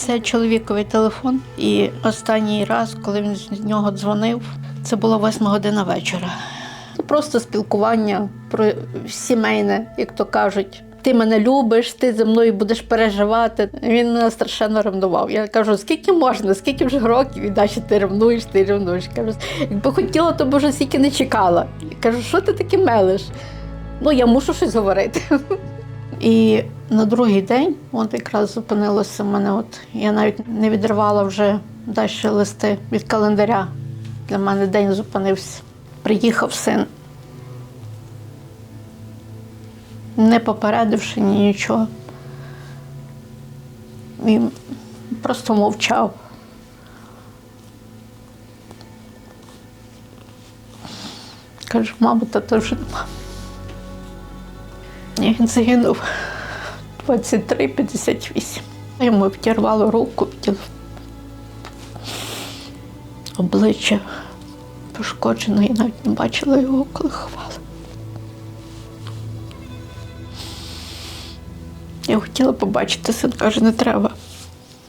Це чоловіковий телефон. І останній раз, коли він з нього дзвонив, це було восьма година вечора. Просто спілкування про сімейне, як то кажуть. Ти мене любиш, ти зі мною будеш переживати. Він мене страшенно ревнував. Я кажу, скільки можна, скільки вже років, і далі ти ревнуєш, ти ревнуєш. Кажу, якби хотіла, то б вже стільки не чекала. Я кажу, що ти таке мелиш? Ну, я мушу щось говорити. І на другий день, от якраз зупинилося в мене. От я навіть не відривала вже далі листи від календаря. Для мене день зупинився. Приїхав син, не попередивши ні нічого. Він просто мовчав. Кажу, мамо, тата вже нема. Ні, він загинув 23-58. Йому втірвало руку, обличчя пошкоджено, і навіть не бачила його, коли ховала. Я хотіла побачити син, каже, не треба.